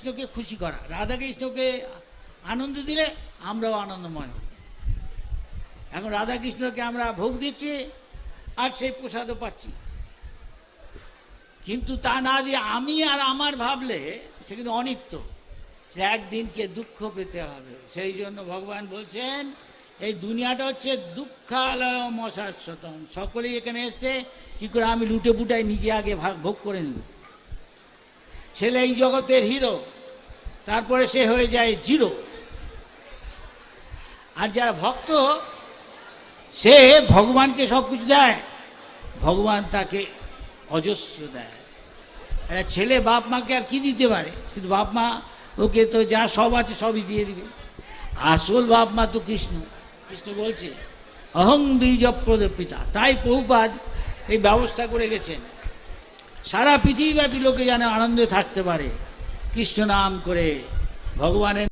কৃষ্ণকে খুশি করা। রাধা কৃষ্ণকে আনন্দ দিলে আমরাও আনন্দময় হব। এখন রাধা কৃষ্ণকে আমরা ভোগ দিচ্ছি আর সেই প্রসাদও পাচ্ছি। কিন্তু তা না দিয়ে আমি আর আমার ভাবলে সে কিন্তু অনিত্য। সে একদিনকে দুঃখ পেতে হবে। সেই জন্য ভগবান বলছেন, এই দুনিয়াটা হচ্ছে দুঃখালয় মশাশ্বতম সকলেই এখানে এসছে, কি করে আমি লুটে পুটাই নিজে আগে ভাগ ভোগ করে নেব? ছেলে এই জগতের হিরো, তারপরে সে হয়ে যায় জিরো। আর যারা ভক্ত, সে ভগবানকে সব কিছু দেয়, ভগবান তাকে অজস্র দেয়। একটা ছেলে বাপ মাকে আর কি দিতে পারে? কিন্তু বাপ মা, ওকে তো যা সব আছে সবই দিয়ে দিবে। আসল বাপ মা তো কৃষ্ণ। কৃষ্ণ বলছে, অহং বীজপ্রদ পিতা তাই প্রভুপাদ এই ব্যবস্থা করে গেছেন। সারা পৃথিবীব্যাপী লোকে যেন আনন্দে থাকতে পারে। কৃষ্ণ নাম করে ভগবানের